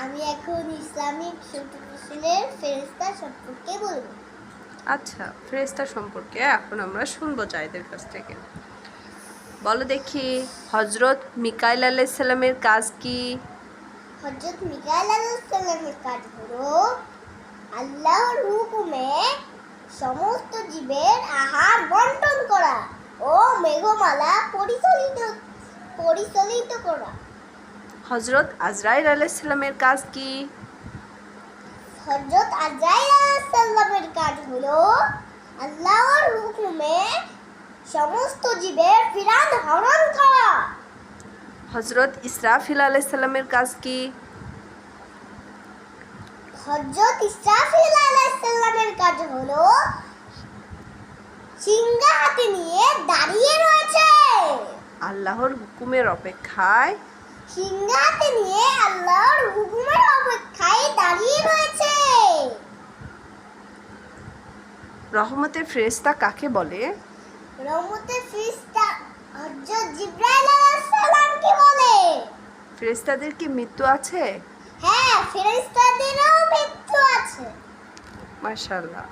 আমি এখন ইসলামিক সুলের ফেরেস্তা সম্পর্কে বলব। আচ্ছা ফেরেস্তা সম্পর্কে এখন আমরা শুনব জায়দের কাছ থেকে। বলো দেখি হজরত মিকাইল আলাইসাল্লামের কাজ কি? হজরত মিকাইল আলাইসাল্লামের কাজ হলো আল্লাহর হুকুমে সমস্ত জীবের আহার বন্টন করা ও মেঘমালা পরিচালিত পরিচালিত করা। হজরত আজরাইল আলাইসাল্লামের কাজ কি? হজরত আজরাইল আলাইসাল্লামের কাজ হলো আল্লাহর হুকুমে সমস্ত জীবের ফিরান হরণ করা। হজরত ইসরাফিল আলাইসাল্লামের কাজ কি? হজরত ইসরাফিল আলাইসাল্লামের কাজ হলো সিংহা হাতে নিয়ে দাঁড়িয়ে রয়েছে। আল্লাহর হুকুমের অপেক্ষায় সিংহা হাতে নিয়ে আল্লাহর হুকুমের অপেক্ষায় দাঁড়িয়ে রয়েছে। রহমতের ফেরেস্তা কাকে বলে? রহমতে ফিরিস্তা হজরত জিব্রাইল আলাইসাল্লামকে বলে। ফেরেস্তাদের কি মৃত্যু আছে? হ্যাঁ ফেরেশতাদেরও মৃত্যু আছে। মাশাল্লাহ